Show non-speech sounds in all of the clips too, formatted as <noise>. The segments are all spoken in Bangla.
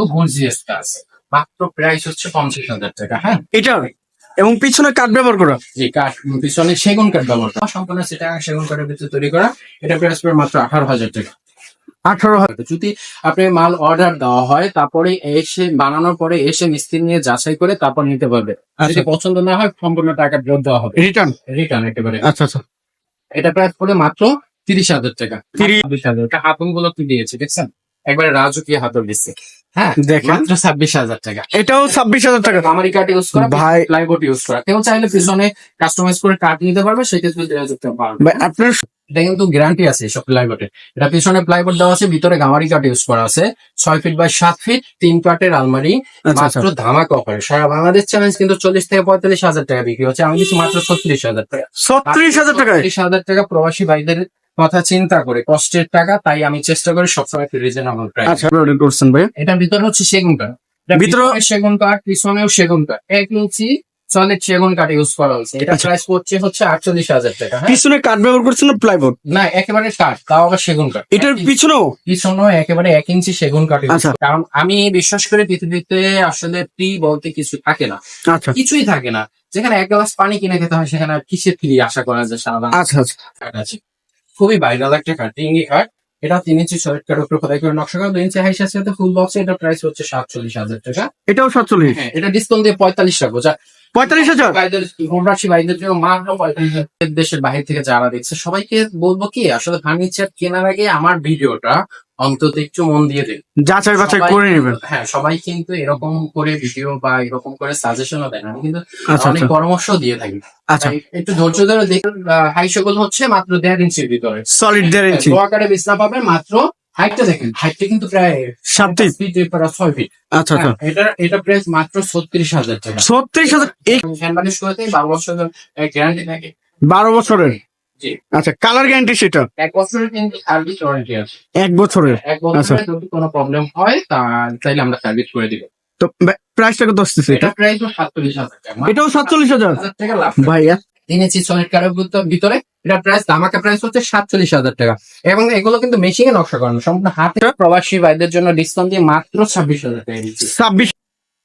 মতো গর্জিয়াস কাজ মাত্র প্রাইস হচ্ছে পঞ্চাশ হাজার টাকা হ্যাঁ? এটার এবং পিছনে কাঠ ব্যবহার করা? যে কাঠ পিছনে সেগুন কাঠ ব্যবহার করা। সম্পূর্ণ সেটা সেগুন কাঠের ভিতরে তৈরি করা। এটা প্রাইস পড়ে মাত্র আঠারো হাজার টাকা। আঠারো হাজার। যদি আপনি মাল অর্ডার দেওয়া হয় তারপরে এসে বানানোর পরে এসে মিস্ত্রি নিয়ে যাচাই করে তারপর নিতে পারবে। আচ্ছা। যদি পছন্দ না হয় সম্পূর্ণ টাকা ফেরত দেওয়া হবে। রিটার্ন রিটার্ন একেবারে। আচ্ছা আচ্ছা। এটা প্রাইস পড়ে মাত্র তিরিশ হাজার টাকা। তিরিশ- হাজার। টাকা হাতুনগুলো কি দিয়েছে দেখছেন? একবারে রাজকীয় হাতল দিচ্ছে। হ্যাঁ মাত্র ছাব্বিশ হাজার টাকা। এটাও ছাব্বিশ হাজার টাকা। কাঠ ইউজ করা ভাই- প্লাইবোর্ড ইউজ করা। কেউ চাইলে পিছনে কাস্টমাইজ করে কাঠ নিতে পারবে সেক্ষেত্রে আপনার এটা কিন্তু গ্যারান্টি আছে সব প্লাইবোর্ডে এটা পিছনে প্লাইবোর্ড দেওয়া আছে ভিতরে গামারি কাঠ ইউজ করা আছে। ছয় ফিট বাই সাত ফিট তিন আলমারি আচ্ছা আচ্ছা। মাত্র ধামাকা অফারে সারা বাংলাদেশ চ্যালেঞ্জ কিন্তু চল্লিশ থেকে পঁয়তাল্লিশ হাজার টাকা বিক্রি হচ্ছে। আমি দিচ্ছি মাত্র ছত্রিশ হাজার টাকা। ছত্রিশ হাজার ছত্রিশ হাজার টাকা প্রবাসী ভাইদের কথা চিন্তা করে কষ্টের টাকা তাই আমি চেষ্টা করি সবসময় রিজনেবল প্রাইস আচ্ছা order করছেন ভাই এটার ভিতরে হচ্ছে সেগুন কাঠ। ভিতরে- সেগুন কাঠ পিছনেও সেগুন কাঠ। এক ইঞ্চি সলিড সেগুন কাঠ ইউজ করা হয়েছে। এটা আচ্ছা। প্রাইস পড়ছে হচ্ছে আটচল্লিশ হাজার টাকা হ্যাঁ? পিছনে কাঠ ব্যবহার করছেন না প্লাইবোর্ড না একেবারে কাঠ তাও আবার সেগুন কাঠ। এটার পিছনেও? পিছনেও একেবারে এক ইঞ্চি সেগুন কাঠ আচ্ছা। করা। কারণ আমি বিশ্বাস করি পৃথিবীতে আসলে ফ্রি বলতে কিছু থাকে না। আচ্ছা। কিছুই থাকে না। যেখানে এক গ্লাস পানি কিনে খেতে হয় সেখানে আর কিসের ফ্রি আশা করা যায় সারা আচ্ছা আচ্ছা। খুবই ভাইরাল একটা কার্ড টিঙ্গি কার্ড এটা তিন ইঞ্চি সলিড কার্ড উপরে খোদাই করে নকশা করা। দুই ইঞ্চি হাই সাথে ফুল বক্স এটা প্রাইস হচ্ছে সাতচল্লিশ হাজার টাকা। এটাও সাতচল্লিশ? হ্যাঁ এটা ডিসকাউন্ট দিয়ে পঁয়তাল্লিশ টাকা যা পঁয়তাল্লিশ হাজার? হোমরাশি ভাইদের জন্য মাত্র পঁয়তাল্লিশ দেশের বাইরে থেকে যারা দেখছে সবাইকে বলব কি আসলে ফার্নিচার কেনার আগে আমার ভিডিওটা অন্তত একটু মন দিয়ে দিন যাচাই বাছাই করে নেবেন। হ্যাঁ সবাই কিন্তু এরকম করে ভিডিও বা এরকম করে সাজেশনও দেন আমি কিন্তু আচ্ছা অনেক আচ্ছা পরামর্শ দিয়ে থাকি। আচ্ছা। একটু ধৈর্য ধরে দেখুন হাই সকল হচ্ছে মাত্র দেড় ইঞ্চির ভিতরে। সলিড দেড় ইঞ্চি আকারে বিছনা পাবেন মাত্র হাইটটা দেখেন হাইটটা কিন্তু প্রায় সাত ফিট প্রায় ছয় ফিট আচ্ছা আচ্ছা। হ্যাঁ, এটা এটা প্রাইস মাত্র ছত্রিশ হাজার টাকা। ছত্রিশ হাজার এই ফ্যান বানিশ বারো বছর গ্যারান্টি থাকে। বারো বছরের? আচ্ছা কালার গ্যারান্টি সেটা? এক বছরের কিন্তু সার্ভিস ওয়ারেন্টি আছে। এক বছরের? এক বছরে যদি কোনো প্রবলেম হয় তা তাইলে আমরা সার্ভিস করে দিব। তো প্রাইসটা কত আসতেছে এটা এটা? প্রাইস সাতচল্লিশ হাজার টাকা। এটাও সাতচল্লিশ হাজার? টাকা লাভ। ভাই ইঞ্চি সলিড কারের ভিতরে এটা প্রাইস ধামাকা প্রাইস হচ্ছে সাতচল্লিশ হাজার টাকা। এবং এগুলো কিন্তু মেশিনে নকশা করানো সম্পূর্ণ হাতে প্রবাসী ভাইদের জন্য ডিসকাউন্ট দিয়ে মাত্র ছাব্বিশ হাজার টাকা ছাব্বিশ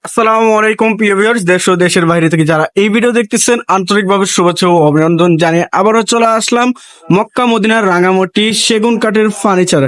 আসসালামু আলাইকুম প্রিয় ভিউয়ার্স দেশ ও দেশের বাইরে থেকে যারা এই ভিডিও দেখতেছেন আন্তরিকভাবে শুভেচ্ছা ও অভিনন্দন জানিয়ে আবারও চলে আসলাম মক্কা মদিনার রাঙামাটি সেগুন কাঠের ফার্নিচার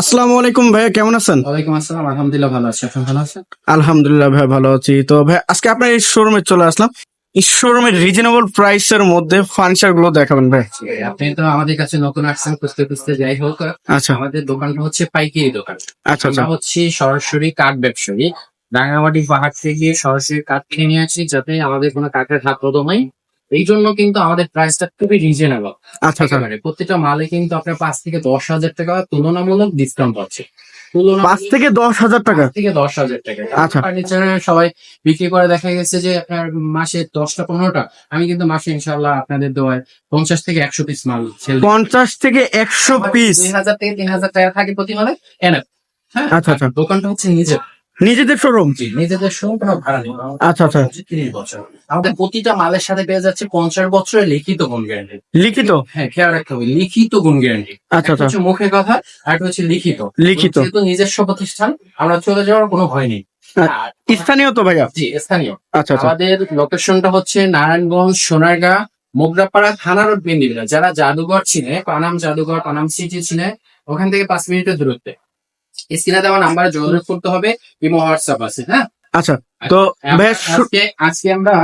আসসালামু আলাইকুম ভাইয়া কেমন আছেন? ওয়ালাইকুম আসসালাম আলহামদুলিল্লাহ ভালো আছি আপনি ভালো আছেন? আলহামদুলিল্লাহ ভাই ভালো আছি। তো ভাই আজকে আপনার এই শোরুমে চলে আসলাম। শোরুমের রিজনেবল প্রাইসের মধ্যে ফার্নিচারগুলো দেখাবেন ভাই। আপনি তো আমাদের কাছে নতুন আসছেন খুঁজতে খুঁজতে যাই হোক। আচ্ছা। আমাদের দোকানটা হচ্ছে পাইকারি দোকান। আচ্ছা আচ্ছা। হচ্ছে সরাসরি কাঠ ব্যবসায়ী। রাঙামাটি পাহাড় থেকে সরাসরি কাঠ কিনে নিয়ে আসি যাতে আমাদের কোনো কাঠের হাত প্রথমেই এই জন্য কিন্তু আমাদের প্রাইসটা খুবই রিজনেবল আচ্ছা আচ্ছা। প্রত্যেকটা মালে কিন্তু আপনার পাঁচ থেকে দশ হাজার টাকা তুলনামূলক ডিসকাউন্ট পাচ্ছে। পাঁচ থেকে দশ হাজার টাকা। থেকে দশ হাজার টাকা। আচ্ছা। ফার্নিচারে সবাই বিক্রি করে দেখা গেছে যে আপনার মাসে দশটা পনেরোটা। আমি কিন্তু মাসে ইনশাল্লাহ আপনাদের দেওয়ায় পঞ্চাশ থেকে একশো পিস মাল পঞ্চাশ থেকে একশো পিস দুই হাজার থেকে তিন হাজার টাকা থাকে প্রতি মালে এনে হ্যাঁ আচ্ছা, আচ্ছা। দোকানটা হচ্ছে নিজের। নিজেদের শোরুম নিজেদের শোরুম কোনো ভাড়া নেই। আচ্ছা আচ্ছা। তিরিশ বছর। আমাদের প্রতিটা মালের সাথে পেয়ে যাচ্ছে পঞ্চাশ বছরের লিখিত গুণ গ্যারান্টি লিখিত? হ্যাঁ খেয়াল রাখতে হবে লিখিত গুণ গ্যারান্টি আচ্ছা আচ্ছা। হচ্ছে মুখে কথা আর হচ্ছে লিখিত। লিখিত। যেহেতু নিজস্ব প্রতিষ্ঠান আমরা চলে যাওয়ার কোনো ভয় নেই। আচ্ছা। স্থানীয় তো ভাইয়া? জি স্থানীয়। আচ্ছা আচ্ছা। আমাদের লোকেশনটা হচ্ছে নারায়ণগঞ্জ সোনারগাঁ মোগরাপাড়া থানা রোড যারা জাদুঘর চিনে পানাম জাদুঘর পানাম সিটি চিনে ওখান থেকে পাঁচ মিনিটের দূরত্বে। স্ক্রিনে দেওয়া নাম্বারে যোগাযোগ করতে হবে ইমো হোয়াটসঅ্যাপ আছে হ্যাঁ? আচ্ছা তো আজকে আজকে আমরা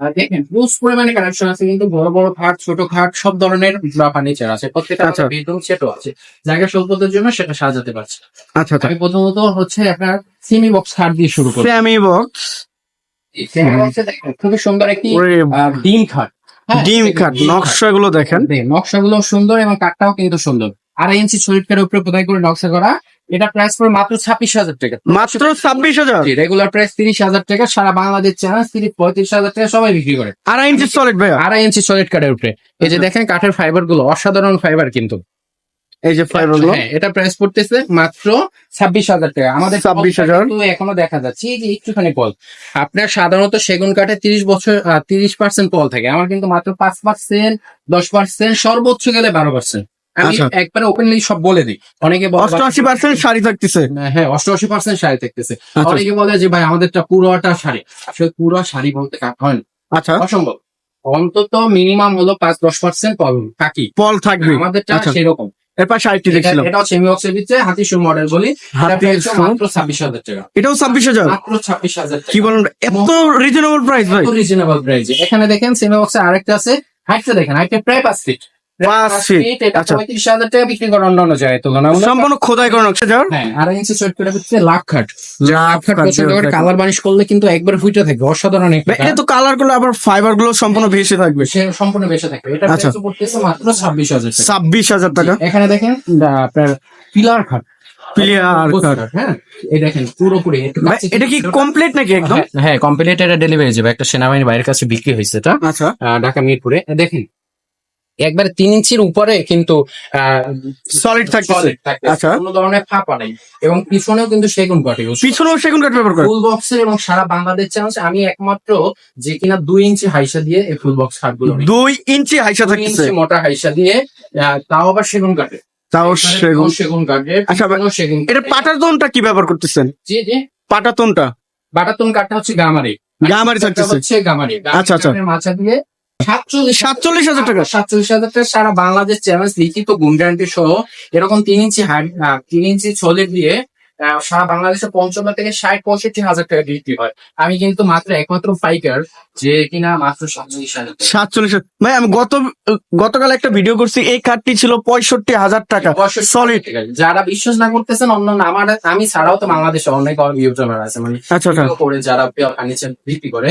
দেখেন প্রচুর পরিমাণে কালেকশন আছে কিন্তু বড় বড় খাট ছোট খাট সব ধরনের ফার্নিচার আছে। প্রত্যেকটা আচ্ছা। বেডরুম সেটও আছে। জায়গা স্বল্পতার জন্য সেটা সাজাতে পারছে। আচ্ছা আচ্ছা। আমি প্রথমত হচ্ছে আপনার সিমি বক্স খাট দিয়ে শুরু করব। স্যামি বক্স খুবই সুন্দর একটি ডিম খাট। হ্যাঁ, ডিম কাঠ ডিম খাট। নকশাগুলো দেখেন। দেখেন, নকশাগুলো সুন্দর এবং কাঠটাও কিন্তু সুন্দর। আড়াই ইঞ্চি শরীর কাঠের উপরে খোদাই করে নকশা করা এটা প্রাইস পড়ে মাত্র ছাব্বিশ হাজার টাকা। মাত্র ছাব্বিশ হাজার? রেগুলার প্রাইস তিরিশ হাজার টাকা সারা বাংলাদেশ চ্যানেল তিরিশ পঁয়ত্রিশ হাজার টাকা সবাই বিক্রি করে। আড়াই ইঞ্চি সলিড ভাইয়া? আড়াই ইঞ্চি সলিড কাঠের উপরে। এই যে দেখেন কাঠের ফাইবারগুলো অসাধারণ ফাইবার কিন্তু। এই যে ফাইবারগুলো? হ্যাঁ, এটা প্রাইস পড়তেছে মাত্র ছাব্বিশ হাজার টাকা। আমাদের 26,000 কিন্তু এখনও দেখা যাচ্ছে। এই যে একটুখানি পল আপনার সাধারণত সেগুন কাঠে তিরিশ বছর তিরিশ পার্সেন্ট পল থাকে। আমার কিন্তু মাত্র পাঁচ পার্সেন্ট দশ পার্সেন্ট সর্বোচ্চ গেলে বারো পার্সেন্ট আমি আচ্ছা। একবারে ওপেনলি সব বলে দিই। অনেকে অষ্টআশি পার্সেন্ট শাড়ি থাকতেছে। হ্যাঁ অষ্টআশি পার্সেন্ট শাড়ি থাকতেছে। আচ্ছা। অনেকে বলে যে ভাই আমাদেরটা পুরোটা শাড়ি। আসলে পুরো শাড়ি বলতে হয় না। আচ্ছা। অসম্ভব। অন্তত মিনিমাম হলো পাঁচ দশ পার্সেন্ট পাবেন কাকি ফল থাকবে। আমাদেরটা আচ্ছা। সেরকম। এরপর শাড়িটি এটা মডেল বলি। মাত্র ছাব্বিশ হাজার টাকা। এটাও ছাব্বিশ হাজার? মাত্র ছাব্বিশ হাজার কি বলেন? এত রিজনেবল প্রাইস ভাই। রিজনেবল প্রাইস এখানে দেখেন সেমি বক্সে আরেকটা আছে। হাইটটা দেখেন হাইটটা প্রায় পাঁচ ফিট পাঁচ আচ্ছা। পঁয়ত্রিশ হাজার টাকা বিক্রি করে অন্যান্য জায়গায় তুলনামূলক সম্পূর্ণ খোদাই করে নকশা যাওয়ার হ্যাঁ ইঞ্চি সোয়েট করে হচ্ছে লাখ খাট। লাখ খাট। কালার বানিশ করলে কিন্তু একবার থাকবে অসাধারণ একটা এটা তো কালারগুলো আবার ফাইবারগুলো সম্পূর্ণ ভেসে থাকবে। সে সম্পূর্ণ বেঁচে থাকবে। এটা আচ্ছা। পড়তেছে মাত্র ছাব্বিশ হাজার টাকা। ছাব্বিশ হাজার টাকা। এখানে দেখেন আপনার পিলার খাট। হ্যাঁ এই দেখেন পুরোপুরি এটা কি কমপ্লিট নাকি একদম? হ্যাঁ, হ্যাঁ কমপ্লিট এটা ডেলিভারি যাবে। একটা সেনাবাহিনীর বাইরের কাছে বিক্রি হয়েছে এটা। আচ্ছা। ঢাকা মিরপুরে। দেখেন একবারে তিন ইঞ্চির উপরে কিন্তু সলিড থাকতেছে। আচ্ছা। কোনো ধরনের ফাঁপা নেই। এবং পিছনেও কিন্তু সেগুন কাটে পিছনেও সেগুন কাঠ ব্যবহার করে। ফুল বক্সের এবং সারা বাংলাদেশ চ্যালেঞ্জ আমি একমাত্র যে কিনা দুই ইঞ্চি হাইসা দিয়ে এই ফুল বক্স নিই। দুই ইঞ্চি হাইসা থাকতেছে। ইঞ্চি মোটা হাইসা দিয়ে তাও আবার সেগুন কাটে তাও সেগুন সেগুন কাটে আচ্ছা, সেগুন এটা পাটার তোনটা কি ব্যবহার করতেছেন? জি জি। পাটা তোনটা বাটাতন কাঠটা হচ্ছে গামারি। গামারি থাকতেছে। হচ্ছে গামারি। আচ্ছা, আচ্ছা। মাছা দিয়ে সাতচল্লিশ সাতচল্লিশ হাজার টাকা। সাতচল্লিশ হাজার টাকা সারা বাংলাদেশ চ্যালেঞ্জ লিখিত গুণ গ্যারান্টি সহ এরকম তিন ইঞ্চি তিন ইঞ্চি ছলে দিয়ে সারা বাংলাদেশে পঞ্চান্ন থেকে ষাট পঁয়ষট্টি হাজার টাকা বিক্রি হয়। আমি কিন্তু মাত্র একমাত্র পাইকার যে কিনা মাত্র সাতচল্লিশ হাজার সাতচল্লিশ ভাই আমি গত গতকাল একটা ভিডিও করছি এই কাঠটি ছিল পঁয়ষট্টি হাজার টাকা। সলিড যারা বিশ্বাস না করতেছেন অন্য আমার আমি ছাড়াও তো বাংলাদেশে অনেক ইউটিউবার আছে মানে আচ্ছা আচ্ছা। করে যারা ফার্নিচার বিক্রি করে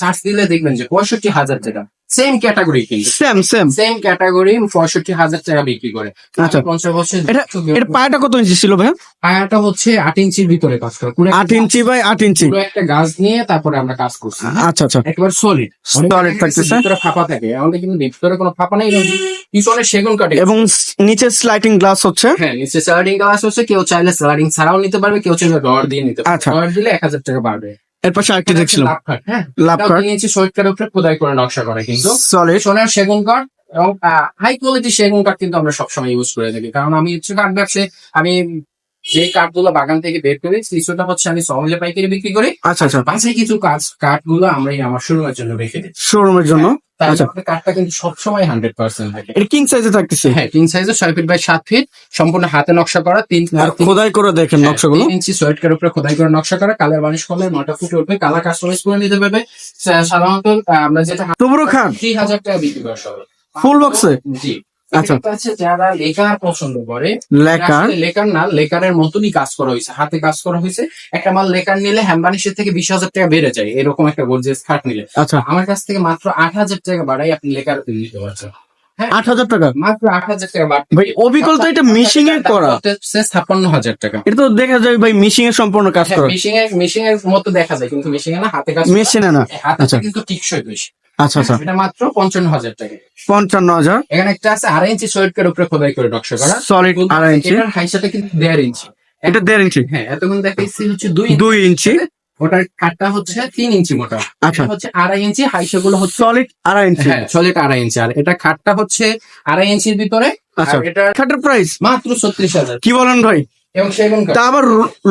সার্চ দিলে দেখবেন যে পঁয়ষট্টি হাজার টাকা। সেম ক্যাটাগরি কিন্তু। সেম সেম সেম ক্যাটাগরি পঁয়ষট্টি হাজার টাকা বিক্রি করে। আচ্ছা। পঞ্চাশ বছর এটা এটা পায়াটা কত ইঞ্চি ছিল ভাই পায়াটা হচ্ছে আট ইঞ্চির ভিতরে কাজ করে। পুরো আট ইঞ্চি বাই আট ইঞ্চি। পুরো একটা গাছ নিয়ে তারপরে আমরা কাজ করছি। আচ্ছা আচ্ছা। একবার সলিড Solid থাকতেছে। ভিতরে ফাঁপা থাকে। আমাদের কিন্তু ভিতরে কোনো ফাঁপা নেই পিছনে সেগুন কাটে। এবং নিচে স্লাইডিং গ্লাস হচ্ছে? হ্যাঁ নিচে স্লাইডিং গ্লাস হচ্ছে। কেউ চাইলে স্লাইডিং ছাড়াও নিতে পারবে কেউ চাইলে রড দিয়ে নিতে পারবে। আচ্ছা। রড দিলে এক হাজার টাকা বাড়বে। এর পাশে আরেকটি দেখছিলাম। লাভ কাঠ হ্যাঁ? তিন শহীদ কাঠের উপরে খোদাই করে নকশা করে কিন্তু। সলিড সোনার সেগুন কাঠ এবং হাই কোয়ালিটি সেগুন কাঠ কিন্তু আমরা সবসময় ইউজ করে থাকি। কারণ আমি হচ্ছে কাঠ ব্যবসায় আমি যে কাঠগুলো বাগান থেকে বের করি কিছুটা হচ্ছে আমি সহজে পাইকারি বিক্রি করি। আচ্ছা আচ্ছা। বাসায় কিছু কাজ কাঠগুলো আমরা এই আমার শোরুমের জন্য রেখে দিই। শোরুমের জন্য? তাই আচ্ছা। কাঠটা কিন্তু সবসময় হান্ড্রেড পার্সেন্ট থাকে। এটা কিং সাইজে থাকতেছে? হ্যাঁ সাইজের ছয় ফিট বাই সাত ফিট সম্পূর্ণ হাতে নকশা করা তিন খোদাই করে দেখেন হ্যাঁ, নকশাগুলো। ইঞ্চি সোয়েটকার উপরে খোদাই করে নকশা করা কালার বানিশ করলে নটা ফুটে উঠবে কালার কাস্টমাইজ করে নিতে পারবে। সাধারণত আমরা যেটা খান। থ্রি হাজার টাকা বিক্রি করা সবাই। Full box জি। আচ্ছা। আছে যারা লেকার পছন্দ করে আসলে লেকার না লেকারের মতনই কাজ করা হয়েছে। হাতে কাজ করা হয়েছে। একটা মাল লেকার নিলে হ্যাম্বানিশের থেকে বিশ হাজার টাকা বেড়ে যায় এরকম একটা গর্জিয়াস খাট নিলে। আচ্ছা। আমার কাছ থেকে মাত্র আট হাজার টাকা বাড়াই আপনি লেকার নিতে পারছেন আট হাজার টাকা? মাত্র আট হাজার টাকা বাড়তে ভাই অবিকল তো এটা মিশিং এর করা। ছাপ্পান্ন হাজার টাকা। এটা তো দেখা যায় ভাই মিশিং এর সম্পূর্ণ কাজ হ্যাঁ করা। মেশিং এর মেশিং এর মতো দেখা যায় কিন্তু মেশিং এ না হাতে কাজ মেশিনে না। হাতে আচ্ছা। কিন্তু টিকসই বেশি। আচ্ছা আচ্ছা। এটা মাত্র পঞ্চান্ন হাজার টাকা। পঞ্চান্ন হাজার। এখানে একটা আছে আড়াই ইঞ্চি সোয়েটকের উপরে খোদাই করে নকশা করা। সলিড আড়াই ইঞ্চি। এটার হাইসাটা কিন্তু দেড় ইঞ্চি। এটা দেড় ইঞ্চি? হ্যাঁ এতক্ষণ দেখাইছি হচ্ছে দুই ইঞ্চি। দুই ইঞ্চি। ওটার কাঠটা হচ্ছে তিন ইঞ্চি মোটা। আচ্ছা। হচ্ছে আড়াই ইঞ্চি হাইসা গুলো হচ্ছে সলিড আড়াই ইঞ্চি। হ্যাঁ সলিড আড়াই ইঞ্চি। আর এটা খাটটা হচ্ছে আড়াই ইঞ্চির ভিতরে। আচ্ছা। এটার খাটের প্রাইস মাত্র ছত্রিশ হাজার। কি বলেন ভাই? এবং সেগুন কাঠ। তা আবার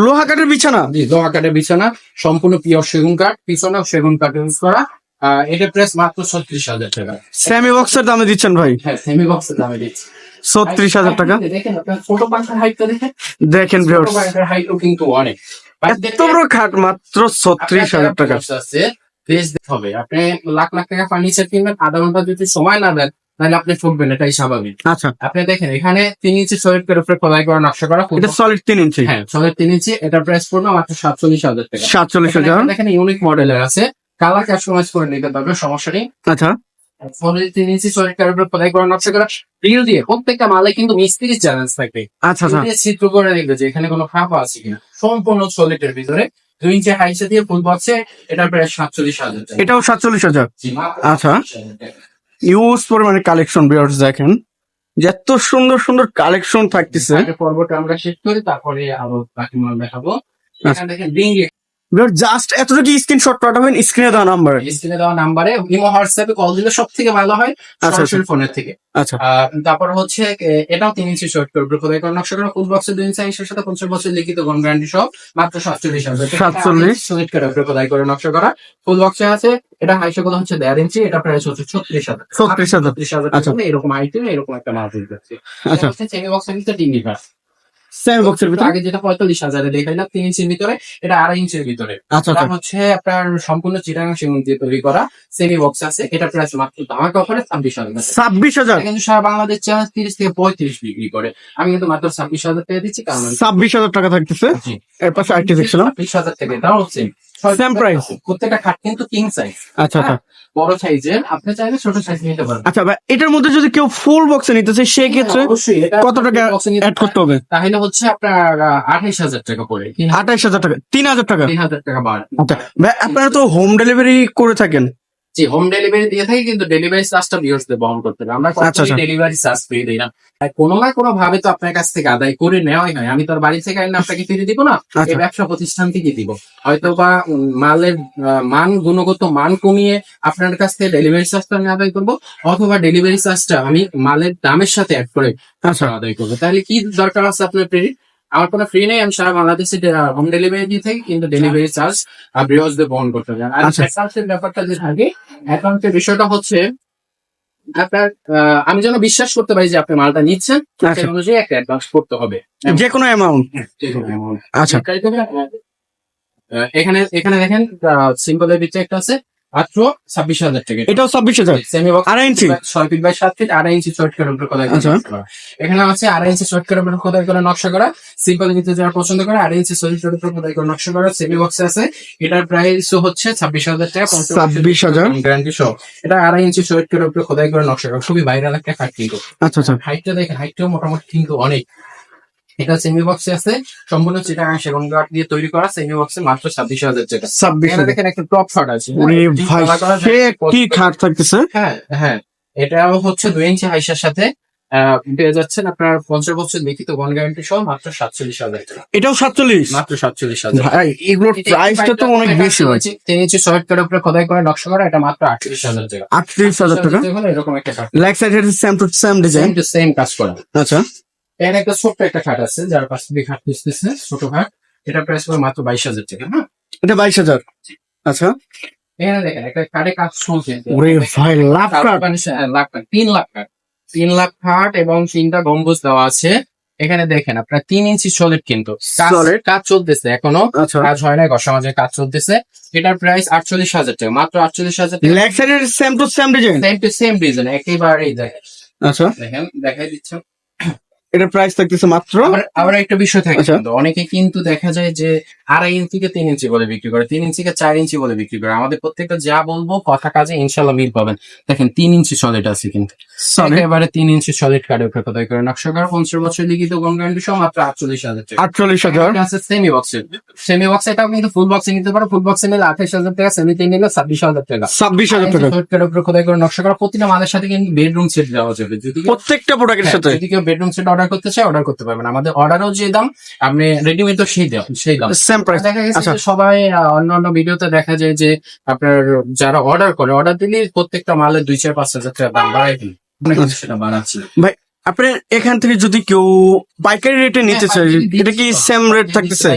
লোহা কাঠের বিছানা? জি লোহা কাঠের বিছানা সম্পূর্ণ পিওর সেগুন কাঠ। পিছনেও সেগুন কাঠ ইউজ করা। এটা প্রাইস মাত্র ছত্রিশ হাজার টাকা। সেমি বক্সের দামে দিচ্ছেন ভাই? হ্যাঁ সেমি বক্সের দামে দিচ্ছি। ছত্রিশ হাজার টাকা? দেখেন আপনার ছোট পাখার হাইটটা দেখেন। দেখেন ছোট পাখার হাইটও কিন্তু অনেক। এত বড় খাট মাত্র ছত্রিশ হাজার টাকা। আছে দেখতে হবে। আপনি লাখ লাখ টাকা ফার্নিচার কিনবেন আধা ঘণ্টা যদি সময় না দেন তাহলে আপনি ঠকবেন এটাই স্বাভাবিক। আচ্ছা। আপনি দেখেন এখানে তিন ইঞ্চি সলিডের উপরে খোদাই করা নকশা করা এটা সলিড তিন ইঞ্চি? হ্যাঁ সলিড তিন ইঞ্চি এটার প্রাইস পড়বে মাত্র সাতচল্লিশ হাজার টাকা। সাতচল্লিশ হাজার। একটা দেখেন ইউনিক মডেলের আছে। কালার কাস্টমাইজ করে নিতে পারবে সমস্যা নেই। আচ্ছা। দিয়ে প্রত্যেকটা মালে কিন্তু মিস্ত্রি চ্যালেঞ্জ থাকবে আচ্ছা আচ্ছা। চিত্র করে দেখবে যে এখানে কোনো ফাঁপা আছে কিনা। সম্পূর্ণ সলিডের ভিতরে দুই ইঞ্চি হাইসে দিয়ে ফুল বক্সে এটার প্রায় সাতচল্লিশ হাজার এটাও সাতচল্লিশ হাজার। আচ্ছা। ইউজ পরিমাণে কালেকশন ভিউয়ার্স দেখেন। এত সুন্দর সুন্দর কালেকশন থাকতেছে। পর্বটা আমরা শেষ করি তারপরে আরও বাকি মাল দেখাবো। এখানে দেখেন ডিঙ্গি জাস্ট এতটুকু স্ক্রিনশট পাঠাবেন স্ক্রিনে দেওয়া নাম্বারে স্ক্রিনে দেওয়া নাম্বারে ইমো হোয়াটসঅ্যাপে কল দিলে সব থেকে ভালো হয় আচ্ছা। সরাসরি ফোনের থেকে। আচ্ছা। তারপর হচ্ছে এটাও তিন ইঞ্চি শর্ট করবে খোদাই করা নকশা করা ফুল বক্সের দুই ইঞ্চি আইসের সাথে পঞ্চাশ বছর লিখিত গন গ্যারান্টি সহ মাত্র সাতচল্লিশ হাজার। 47 সলিড করে খোদাই করে নকশা করা। ফুল বক্সে আছে এটা হাইসে কথা হচ্ছে দেড় ইঞ্চি এটা প্রাইস হচ্ছে ছত্রিশ হাজার। ছত্রিশ হাজার। আচ্ছা। টাকা এরকম আইটেম এরকম একটা যাচ্ছে আচ্ছা। সেমি বক্সের তিন লিটার সেম বক্সের ভিতরে? আগে যেটা পঁয়তাল্লিশ হাজারে দেখাইলাম তিন ইঞ্চির ভিতরে এটা আড়াই ইঞ্চির ভিতরে। আচ্ছা এটা আচ্ছা। হচ্ছে আপনার সম্পূর্ণ চিটাগাং সেগুন দিয়ে তৈরি করা সেমি বক্স আছে। এটা প্রাইস মাত্র ধামাকা অফারে ছাব্বিশ হাজার। ছাব্বিশ হাজার? কিন্তু সারা বাংলাদেশ চার তিরিশ থেকে পঁয়ত্রিশ বিক্রি করে। আমি কিন্তু মাত্র ছাব্বিশ হাজার টাকা দিচ্ছি কারণ ছাব্বিশ হাজার টাকা থাকতেছে। এর পাশে আরেকটি দেখছিলাম। ছাব্বিশ হাজার থেকে তাও সেম Same প্রাইস প্রত্যেকটা খাট কিন্তু কিং সাইজ আচ্ছা আচ্ছা। বড় সাইজের আপনি চাইলে ছোট সাইজ নিতে পারেন। আচ্ছা ভাই এটার মধ্যে যদি কেউ ফুল বক্সে নিতে চায় সেই ক্ষেত্রে হ্যাঁ, অবশ্যই এটা কত টাকা অ্যাড করতে হবে? তাহলে হচ্ছে আপনার আঠাইশ হাজার টাকা পড়ে আঠাইশ হাজার টাকা তিন হাজার টাকা? তিন হাজার টাকা বাড়ে আচ্ছা ভাই আপনারা তো হোম ডেলিভারি করে থাকেন। জি হোম ডেলিভারি দিয়ে থাকি কিন্তু ডেলিভারি চার্জটা ভিউয়ার্সদের বহন করতে হবে। আমরা। ডেলিভারি চার্জ পেয়ে দিই না। কোনো না কোনো ভাবে তো আপনার কাছ থেকে আদায় করে নেওয়াই হয়। আমি তো আর বাড়ি থেকে আইনে আপনাকে ফিরে দিব না এই আচ্ছা। ব্যবসা প্রতিষ্ঠান থেকে দিব। হয়তো বা মালের মান গুণগত মান কমিয়ে আপনার কাছ থেকে ডেলিভারি চার্জটা আমি আদায় করব অথবা ডেলিভারি চার্জটা আমি মালের দামের সাথে অ্যাড করে আচ্ছা। আদায় করব। তাহলে কি দরকার আছে আপনার ফ্রি আমার কোনো ফ্রি নেই আমি সারা বাংলাদেশে হোম ডেলিভারি দিয়ে থাকি কিন্তু ডেলিভারি চার্জ বৃহস্পতি বহন করতে হবে। আর আচ্ছা। অ্যাকাউন্টের ব্যাপারটা যে থাকে অ্যাকাউন্টের বিষয়টা হচ্ছে আপনার আমি যেন বিশ্বাস করতে পারি যে আপনি মালটা নিচ্ছেন আচ্ছা। সেই অনুযায়ী একটা অ্যাডভান্স করতে হবে। যে কোনো অ্যামাউন্ট যে কোনো amount। আচ্ছা। এখানে এখানে দেখেন সিম্পলের ভিতরে একটা আছে। মাত্র ছাব্বিশ হাজার টাকা এটাও ছাব্বিশ হাজার? সেমি বক্স আড়াই ইঞ্চি ছয় ফিট বাই সাত ফিট আড়াই ইঞ্চি শর্ট করে উপরে খোদাই করা আচ্ছা। করা। এখানে আছে আড়াই ইঞ্চি শর্ট করে উপরে খোদাই করে নকশা করা। সিম্পল নিতে যারা পছন্দ করে আড়াই ইঞ্চি শর্ট উপরে খোদাই করে নকশা করা। সেমি বক্স আছে। এটার প্রাইস হচ্ছে ছাব্বিশ হাজার টাকা ছাব্বিশ হাজার? গ্যারান্টি সহ। এটা আড়াই ইঞ্চি শর্ট করে উপরে খোদাই করে নকশা করা। খুবই ভাইরাল একটা খাট কিন্তু। আচ্ছা আচ্ছা। হাইটটা দেখেন হাইটটাও মোটামুটি কিন্তু অনেক। এটা সেমি বক্সে আছে। সম্পূর্ণ চিটা সেগুন কাঠ দিয়ে তৈরি করা সেমি বক্সে মাত্র ছাব্বিশ হাজার টাকা ছাব্বিশ দেখেন একটা টপ শট আছে। সে যায়। একটি খাট থাকতেছে? হ্যাঁ হ্যাঁ। এটাও হচ্ছে দুই ইঞ্চি হাইসার সাথে। পেয়ে যাচ্ছেন আপনার পঞ্চাশ বছর লিখিত ওয়ান গ্যারান্টি সহ মাত্র সাতচল্লিশ হাজার টাকা। এটাও সাতচল্লিশ? মাত্র সাতচল্লিশ হাজার। ভাই এগুলোর প্রাইসটা তো অনেক বেশি হয়েছে তিন ইঞ্চি শর্ট উপরে খোদাই করে নকশা করা এটা মাত্র আটত্রিশ হাজার টাকা। আটত্রিশ হাজার টাকা? এরকম একটা leg side same to same design same কাজ করা। আচ্ছা। এখানে একটা ছোট্ট একটা খাট আছে যার পাশ দিয়ে খাট দিতেছে ছোট খাট। এটা প্রাইস করে মাত্র বাইশ হাজার টাকা হ্যাঁ? এটা বাইশ হাজার। আচ্ছা। এখানে দেখেন একটা কাঠে কাজ চলছে। ওরে ভাই লাভ কাট লাখ টাকা তিন লাখ টাকা তিন লাখ খাট এবং তিনটা গম্বুজ দেওয়া আছে। এখানে দেখেন আপনার তিন ইঞ্চি সলিড কিন্তু। কাজ- চলতেছে এখনও। আচ্ছা। কাজ হয় না মাঝে কাজ চলতেছে। এটার প্রাইস আটচল্লিশ হাজার টাকা মাত্র আটচল্লিশ হাজার same to same design same to same design একেবারেই দেখেন। আচ্ছা। দেখেন দেখাই দিচ্ছ। এটার প্রাইস থাকতেছে মাত্র আবার একটা বিষয় থাকে আচ্ছা। অনেকে কিন্তু দেখা যায় যে আড়াই ইঞ্চিকে তিন ইঞ্চি বলে বিক্রি করে তিন ইঞ্চিকে চার ইঞ্চি বলে বিক্রি করে। আমাদের প্রত্যেকটা যা বলব কথা কাজে ইনশাল্লাহ মিল পাবেন। দেখেন তিন ইঞ্চি সলিড আছে কিন্তু। একেবারে তিন ইঞ্চি সলিড কার্ডের উপরে খোদাই করে নকশা করা। পঞ্চাশ বছর লিখিত মাত্র আটচল্লিশ হাজার আটচল্লিশ হাজার। এটা আছে সেমি বক্সের সেমি বক্স এটাও কিন্তু ফুল বক্সে নিতে পারো। ফুল বক্সে নিলে আঠাশ হাজার টাকা সেমিতে নিলে ছাব্বিশ হাজার টাকা। ছাব্বিশ হাজার টাকা। সলিড কার্ডের উপরে খোদাই করে নকশা করা প্রতিটা মালের সাথে কিন্তু বেডরুম সেট দেওয়া যাবে যদি প্রত্যেকটা প্রোডাক্টের হ্যাঁ, সাথে। যদি কেউ বেডরুম সেট অর্ডার করতে চায় অর্ডার করতে পারবেন আমাদের অর্ডারও যে দাম আপনি রেডিমেড তো সেই দাম সেই দাম। সেম প্রাইস দেখা গেছে আচ্ছা। সবাই অন্য অন্য ভিডিওতে দেখা যায় যে আপনার যারা অর্ডার করে অর্ডার দিলে প্রত্যেকটা মালের দুই চার পাঁচ হাজার টাকা দাম বাড়াই দিন সেটা বাড়াচ্ছি। আপনি এখান থেকে যদি কেউ পাইকারি রেটে নিতে হ্যাঁ, চায় পাইকারি এটা কি সেম রেট থাকতেছে?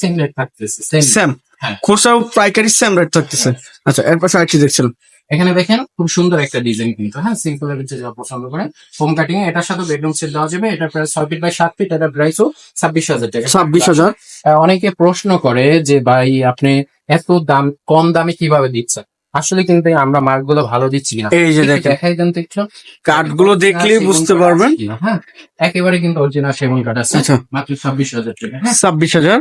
সেম রেট থাকতেছে same। সেম হ্যাঁ। খুচরা পাইকারি সেম রেট থাকতেছে। আচ্ছা এর পাশে আরেকটি দেখছিলাম। এখানে দেখেন খুব সুন্দর একটা ডিজাইন কিন্তু হ্যাঁ? সিম্পল এর ভিতরে যারা পছন্দ করেন হোম কাটিং এ এটার সাথে বেডরুম সেট দেওয়া যাবে এটা প্রায় ছয় ফিট বাই সাত ফিট এটা প্রাইসও ছাব্বিশ হাজার টাকা। ছাব্বিশ হাজার। অনেকে প্রশ্ন করে যে ভাই আপনি এত দাম কম দামে কীভাবে দিচ্ছেন? আসলে কিন্তু আমরা মার্কগুলো ভালো দিচ্ছি কিনা। এই যে দেখেন। দেখাই দেন তো একটু। কাঠগুলো দেখলেই বুঝতে পারবেন। হ্যাঁ? একেবারে কিন্তু অরিজিনাল সেগুন কাঠ আছে মাত্র ছাব্বিশ হাজার টাকা হ্যাঁ? ছাব্বিশ হাজার।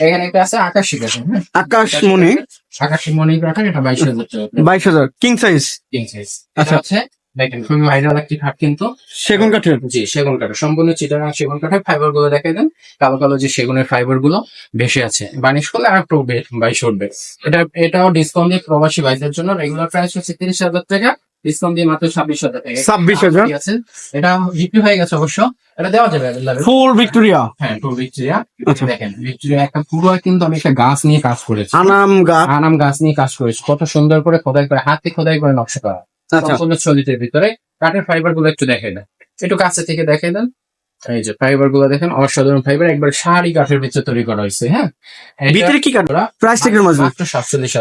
এখানে একটা আছে আকাশি কাঠ হ্যাঁ? আকাশমণি। আকাশি মণি কাঠ এটা বাইশ হাজার টাকা বাইশ হাজার কিং সাইজ কিং সাইজ আচ্ছা। আছে দেখেন খুবই ভাইরাল একটি খাট কিন্তু। সেগুন কাঠের। জি সেগুন কাঠ সম্পূর্ণ চিটাগাং সেগুন কাঠের ফাইবারগুলো দেখাই দেন। কালো কালো যে সেগুনের ফাইবারগুলো বেশি আছে। বানিশ করলে আর একটু বাইশ উঠবে। এটা এটাও ডিসকাউন্ট দিয়ে প্রবাসী ভাইদের জন্য রেগুলার প্রাইস হচ্ছে তিরিশ হাজার টাকা। ডিসকাউন্ট দিয়ে মাত্র ছাব্বিশ হাজার টাকা। ছাব্বিশ হাজার। আছে? এটা বিক্রি হয়ে গেছে অবশ্য। এটা দেওয়া যাবে ফুল ভিক্টোরিয়া হ্যাঁ ভিক্টোরিয়া আচ্ছা। দেখেন ভিক্টোরিয়া একটা পুরো কিন্তু আমি একটা গাছ নিয়ে কাজ করেছি। আনাম গাছ। আনাম গাছ নিয়ে কাজ করেছি। কত সুন্দর করে খোদাই করে হাতে খোদাই করে নকশা করা। আচ্ছা। সম্পূর্ণ ছবিটির ভিতরে কাঠের ফাইবারগুলো একটু দেখে দেন। একটু কাছে থেকে দেখে দেন। এই যে ফাইবারগুলো দেখেন অসাধারণ ফাইবার একবার সারি কাঠের ভিতরে তৈরি করা হয়েছে হ্যাঁ? ভিতরে কি কাঠ? প্লাস্টিকের মাঝে। মাত্র সাতচল্লিশ